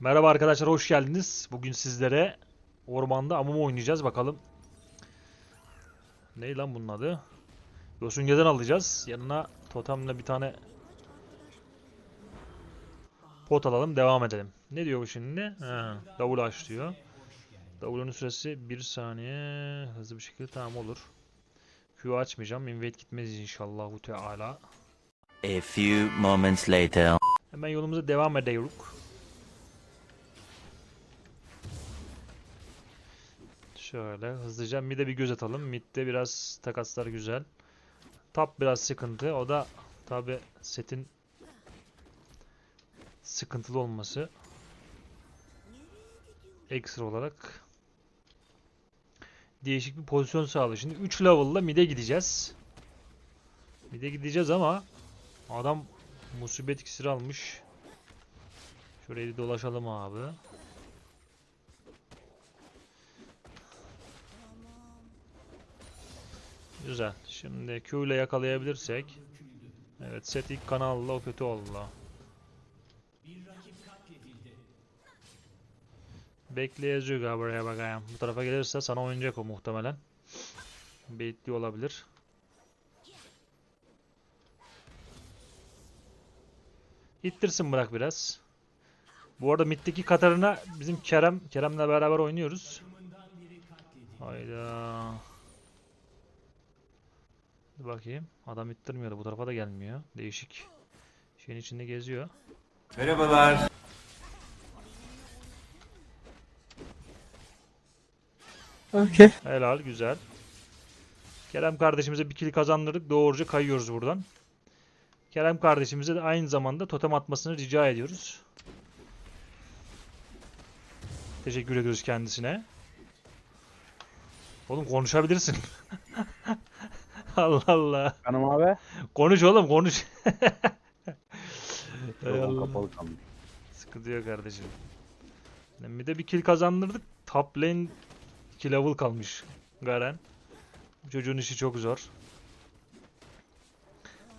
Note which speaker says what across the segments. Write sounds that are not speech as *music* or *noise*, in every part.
Speaker 1: Merhaba arkadaşlar hoş geldiniz. Bugün sizlere ormanda Amumu oynayacağız bakalım. Ne lan bunun adı? Yosunge'den alacağız. Yanına totemle bir tane pot alalım devam edelim. Ne diyor bu şimdi? Ha, double aç diyor. Double'ın süresi 1 saniye. Hızlı bir şekilde tamam olur. Q açmayacağım. Invade gitmez inşallah. Teala.
Speaker 2: A few moments later.
Speaker 1: Hemen yolumuza devam ediyoruz. Şöyle hızlıca mid'e bir göz atalım. Mid'de biraz takaslar güzel. Top biraz sıkıntı. O da tabi setin sıkıntılı olması. Ekstra olarak değişik bir pozisyon sağlıyor. Şimdi 3 level'la mid'e gideceğiz. Mid'e gideceğiz ama adam musibet iksiri almış. Şurayı bir dolaşalım abi. Güzel. Şimdi Q ile yakalayabilirsek. Evet set ilk kanalla o kötü oldu. Bekleyeceğiz abi buraya bakayım. Bu tarafa gelirse sana oynayacak o muhtemelen. Baitli olabilir. İttirsin bırak biraz. Bu arada middeki Katarina bizim Kerem. Kerem'le beraber oynuyoruz. Hayda. Bir bakayım. Adam ittirmiyor da bu tarafa da gelmiyor. Değişik. Şeyin içinde geziyor.
Speaker 3: Merhabalar.
Speaker 4: Okey.
Speaker 1: Helal güzel. Kerem kardeşimize bir kill kazandırdık. Doğruca kayıyoruz buradan. Kerem kardeşimize de aynı zamanda totem atmasını rica ediyoruz. Teşekkür ediyoruz kendisine. Oğlum konuşabilirsin. *laughs* *laughs* Allah Allah.
Speaker 4: Canım abi.
Speaker 1: Konuş oğlum konuş. *laughs* Hay
Speaker 4: Yolum
Speaker 1: Allah.
Speaker 4: kapalı kalmış.
Speaker 1: Sıkıntı yok kardeşim. Bir de bir kill kazandırdık. Top lane 2 level kalmış Garen. Bu çocuğun işi çok zor.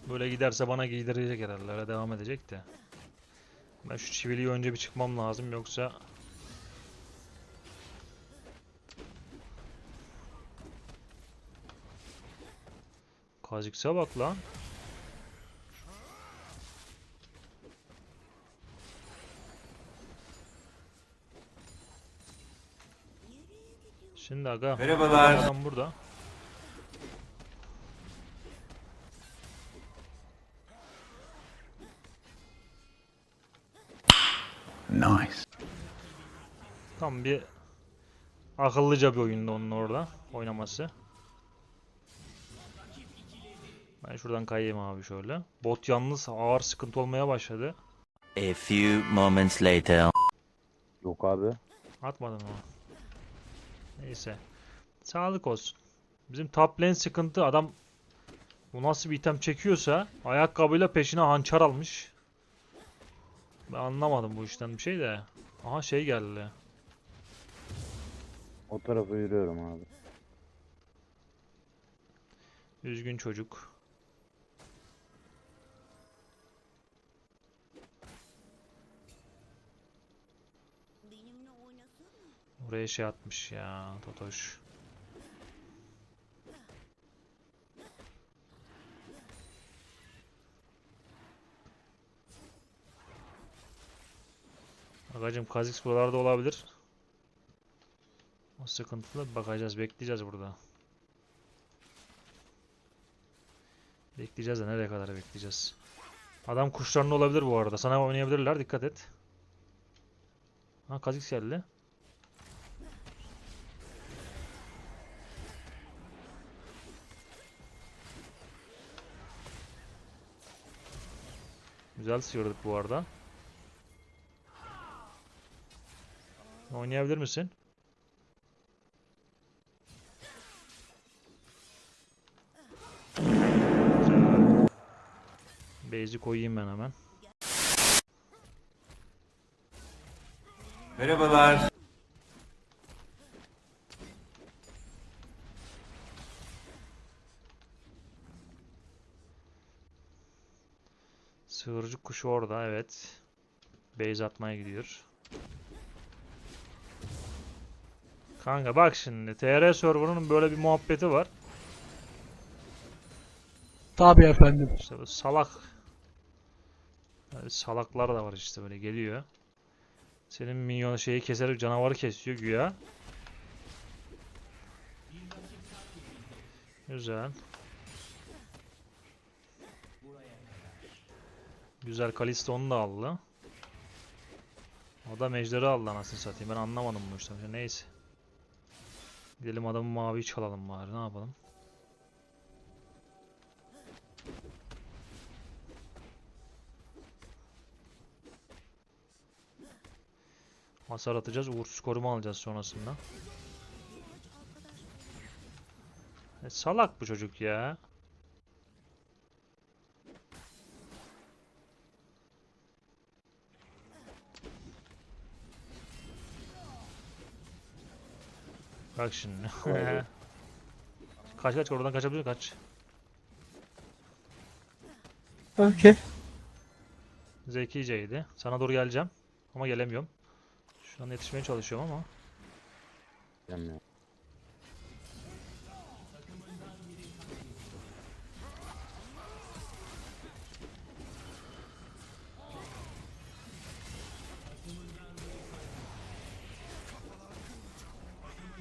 Speaker 1: Böyle giderse bana giydirecek herhalde. Öyle devam edecek de. Ben şu çiviliyi önce bir çıkmam lazım yoksa Kazikse bak lan. Şimdi aga.
Speaker 3: Merhabalar.
Speaker 1: Adam burada.
Speaker 3: Nice.
Speaker 1: Tam bir akıllıca bir oyundu onun orada oynaması. Ben şuradan kayayım abi şöyle. Bot yalnız ağır sıkıntı olmaya başladı.
Speaker 2: A few moments later.
Speaker 4: Yok abi.
Speaker 1: Atmadım ama. Neyse. Sağlık olsun. Bizim top lane sıkıntı. Adam bu nasıl bir item çekiyorsa ayakkabıyla peşine hançer almış. Ben anlamadım bu işten bir şey de. Aha şey geldi.
Speaker 4: O tarafa yürüyorum abi.
Speaker 1: Üzgün çocuk. Oraya şey atmış ya Totoş. Agacım Kha'Zix buralarda olabilir. O sıkıntılı bakacağız bekleyeceğiz burada. Bekleyeceğiz de nereye kadar bekleyeceğiz. Adam kuşlarında olabilir bu arada. Sana oynayabilirler dikkat et. Ha Kha'Zix geldi. Güzel sıyırdık bu arada. Oynayabilir misin? Base'i koyayım ben hemen.
Speaker 3: Merhabalar.
Speaker 1: Sığırcık kuşu orada evet. Base atmaya gidiyor. Kanka bak şimdi TR serverının böyle bir muhabbeti var.
Speaker 5: Tabii efendim.
Speaker 1: İşte bu salak yani salaklar da var işte böyle geliyor. Senin minyon şeyi keserek canavarı kesiyor güya. Güzel. Güzel Kalisto onu da aldı. O da Mejder'i aldı anasını satayım. Ben anlamadım bu işten. Neyse. Gidelim adamı mavi çalalım bari. Ne yapalım? Hasar atacağız. Uğursuz koruma alacağız sonrasında. E, salak bu çocuk ya. Bak şimdi. *laughs* Kaç kaç oradan kaçabiliyor kaç.
Speaker 5: Okey.
Speaker 1: Zekiceydi. Sana doğru geleceğim. Ama gelemiyorum. Şu an yetişmeye çalışıyorum ama.
Speaker 4: Bilmiyorum.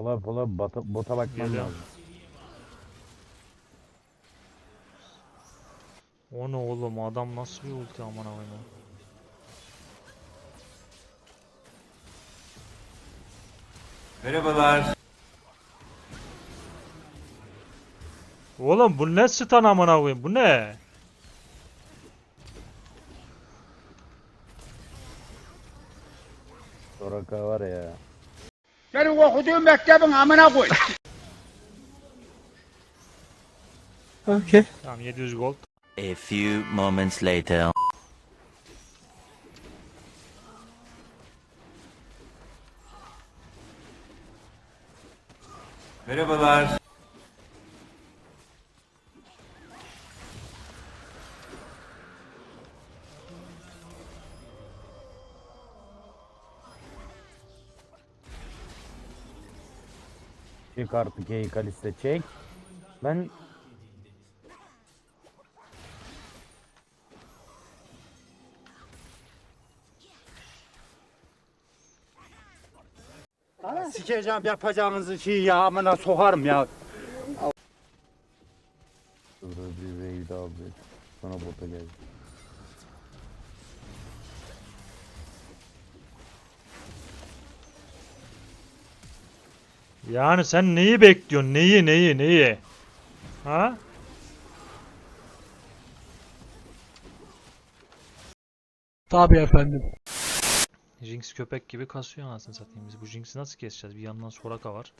Speaker 4: Pola pola bota, bota bakmam
Speaker 1: Geliyorum.
Speaker 4: lazım.
Speaker 1: o ne oğlum adam nasıl bir ulti aman koyayım. ya.
Speaker 3: Merhabalar.
Speaker 1: Oğlum bu ne stun amına koyayım bu ne?
Speaker 4: Soraka var ya.
Speaker 6: Senin okuduğun mektebin amına koy. *laughs*
Speaker 5: Okey.
Speaker 1: Tamam 700 gold.
Speaker 2: A few moments later.
Speaker 3: Merhabalar.
Speaker 4: Çek artık ey kaliste çek. Ben
Speaker 6: Sikeceğim yapacağınızı şey ya amına sokarım ya.
Speaker 4: Burada bir raid aldı. Sonra bota geldi.
Speaker 1: Yani sen neyi bekliyorsun? Neyi neyi neyi? Ha?
Speaker 5: Tabii efendim.
Speaker 1: Jinx köpek gibi kasıyor anasını satayım. Biz bu Jinx'i nasıl keseceğiz? Bir yandan Soraka var.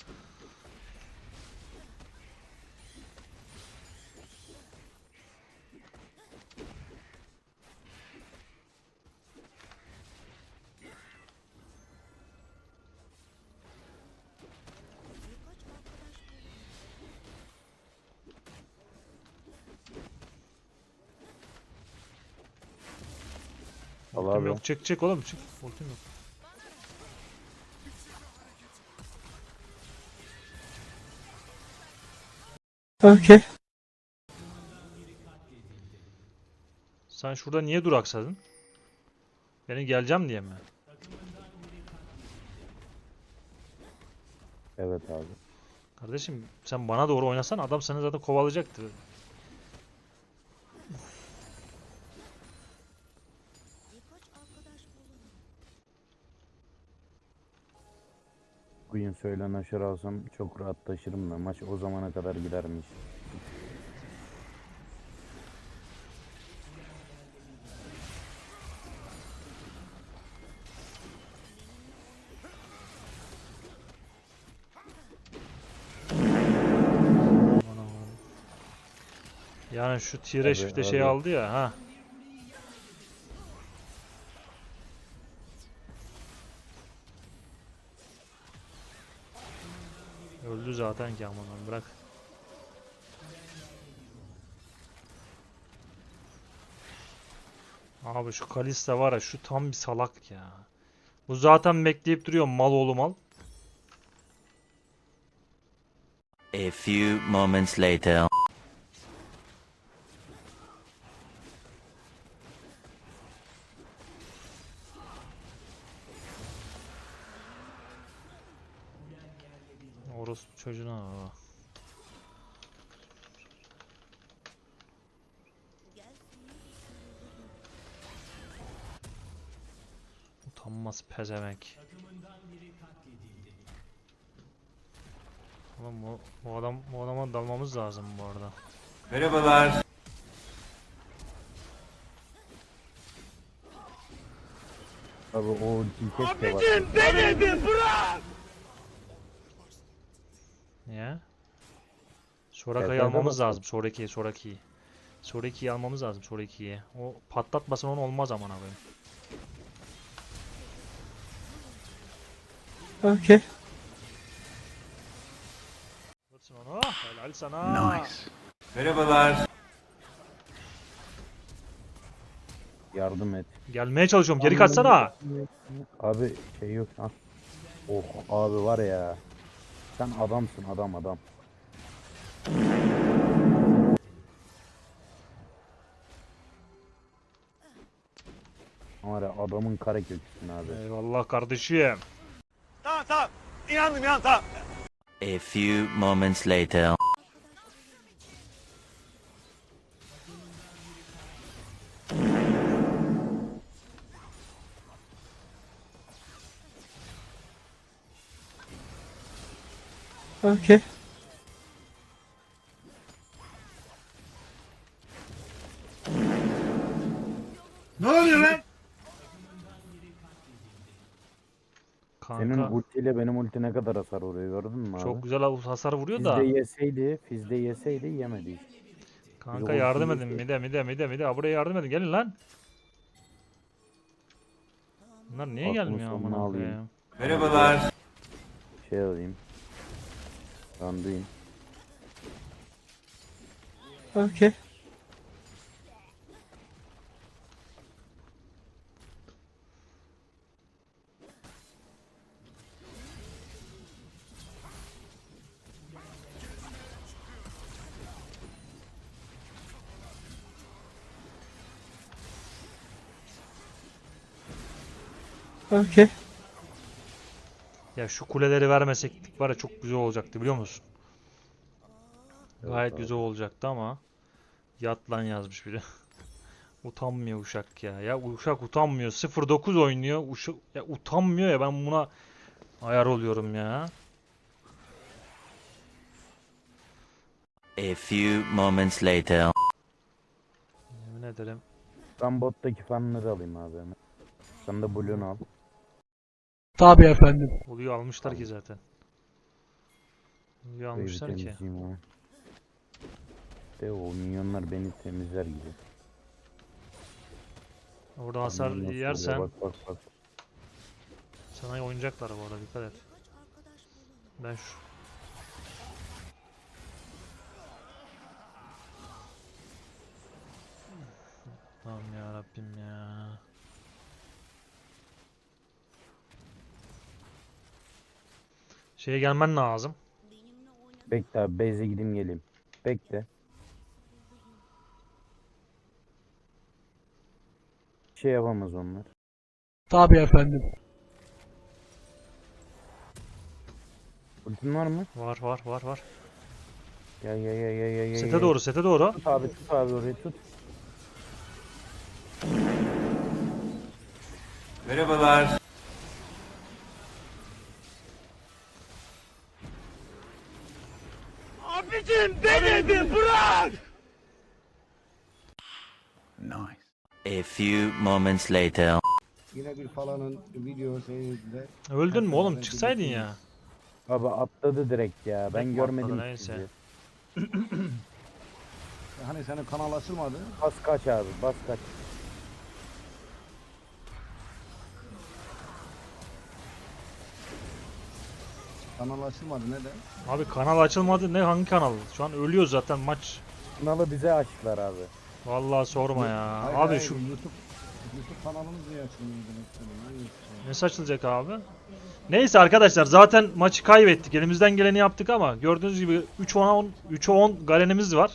Speaker 1: Ultim yok. Çık çık oğlum çık. Ultim yok.
Speaker 5: Okey.
Speaker 1: Sen şurada niye duraksadın? Benim geleceğim diye mi?
Speaker 4: Evet abi.
Speaker 1: Kardeşim sen bana doğru oynasan adam seni zaten kovalayacaktı.
Speaker 4: Bugün söylen aşırı alsam çok rahat taşırım da maç o zamana kadar gidermiş.
Speaker 1: Yani şu tire shift'e şey aldı ya ha. Zaten ki aman bırak. Abi şu Kalista var ya şu tam bir salak ya. Bu zaten bekleyip duruyor mal oğlu mal.
Speaker 2: A few moments later.
Speaker 1: Utanmaz pezevenk. Oğlum bu, bu adam bu adama dalmamız lazım bu arada.
Speaker 3: Merhabalar.
Speaker 4: Abi o ultiyi keşke var.
Speaker 1: Niye? Soraka'yı
Speaker 4: Efendim
Speaker 1: almamız
Speaker 4: nasıl?
Speaker 1: lazım. Sonrakiyi, sonrakiyi. Sonrakiyi almamız lazım, sonrakiyi. O patlatmasan onu olmaz aman abi.
Speaker 5: Okay.
Speaker 1: Vursun onu. Helal sana.
Speaker 3: Nice. Merhabalar.
Speaker 4: Yardım et.
Speaker 1: Gelmeye çalışıyorum. Geri kaçsana.
Speaker 4: Abi şey yok ha. Oh abi var ya. Sen adamsın adam adam. Var ya adamın kara köküsün abi.
Speaker 1: Eyvallah kardeşim.
Speaker 6: Tamam. İnandım ya tamam.
Speaker 2: A few moments later.
Speaker 5: Okay.
Speaker 4: Senin
Speaker 1: Kanka
Speaker 4: ultiyle benim ulti ne kadar hasar vuruyor gördün mü abi?
Speaker 1: çok güzel hasar vuruyor
Speaker 4: Fizde
Speaker 1: da.
Speaker 4: yeseydi, Fizde yeseydi yemedi.
Speaker 1: Kanka
Speaker 4: Biz
Speaker 1: yardım edin. Mide mide mide mide. Buraya yardım edin. Gelin lan. Bunlar niye
Speaker 4: Aklını
Speaker 1: gelmiyor
Speaker 4: sonuna
Speaker 1: amına
Speaker 4: alayım.
Speaker 1: koyayım?
Speaker 3: Merhabalar.
Speaker 4: Şey alayım. Randuin.
Speaker 5: Okay. Okay.
Speaker 1: Ya şu kuleleri vermesek var ya çok güzel olacaktı biliyor musun? Gayet
Speaker 4: abi.
Speaker 1: güzel olacaktı ama yat lan yazmış biri. *laughs* Utanmıyor uşak ya. Ya uşak utanmıyor. 09 oynuyor. Uşak ya utanmıyor ya ben buna ayar oluyorum ya.
Speaker 2: A few moments later.
Speaker 1: Yemin ederim.
Speaker 4: Ben bottaki fanları alayım abi. Sen de Blue'nu al.
Speaker 5: Tabii efendim.
Speaker 1: Oluyor almışlar ki zaten. Oluyor almışlar ki.
Speaker 4: abi. De o minyonlar beni temizler gibi.
Speaker 1: Orada hasar yersen
Speaker 4: Bak bak bak.
Speaker 1: sana oynayacaklar bu arada dikkat et. Ben şu Tamam ya Rabbim ya. Şeye gelmen lazım.
Speaker 4: Bekle abi base'e gideyim geleyim. Bekle. Şey yapamaz onlar.
Speaker 5: Tabii efendim.
Speaker 4: Ultin var mı?
Speaker 1: Var var var var.
Speaker 4: Gel gel gel gel gel. gel,
Speaker 1: Sete
Speaker 4: gel.
Speaker 1: doğru sete doğru.
Speaker 4: Tut abi tut abi orayı tut.
Speaker 3: Merhabalar.
Speaker 2: A few moments later.
Speaker 7: Yine bir falanın video şeyinde
Speaker 1: Öldün mü oğlum? Çıksaydın ya.
Speaker 4: Abi atladı direkt ya. Ben görmedim
Speaker 1: atladı,
Speaker 4: ki
Speaker 1: neyse.
Speaker 4: sizi. *clears throat*
Speaker 7: hani senin kanal açılmadı.
Speaker 4: Bas kaç abi bas kaç.
Speaker 7: Kanal açılmadı neden?
Speaker 1: Abi kanal açılmadı. Ne hangi kanal? Şu an ölüyor zaten maç.
Speaker 4: Kanalı bize açtılar abi.
Speaker 1: Vallahi sorma ya.
Speaker 7: Hayır,
Speaker 1: Abi
Speaker 7: hayır,
Speaker 1: şu
Speaker 7: YouTube YouTube kanalımız niye açılmıyor demek
Speaker 1: ne saçılacak abi? Neyse arkadaşlar zaten maçı kaybettik. Elimizden geleni yaptık ama gördüğünüz gibi 3 10 3 10 Garen'imiz var.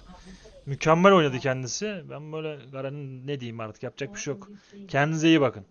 Speaker 1: Mükemmel oynadı kendisi. Ben böyle Garen'in ne diyeyim artık yapacak bir şey yok. Kendinize iyi bakın.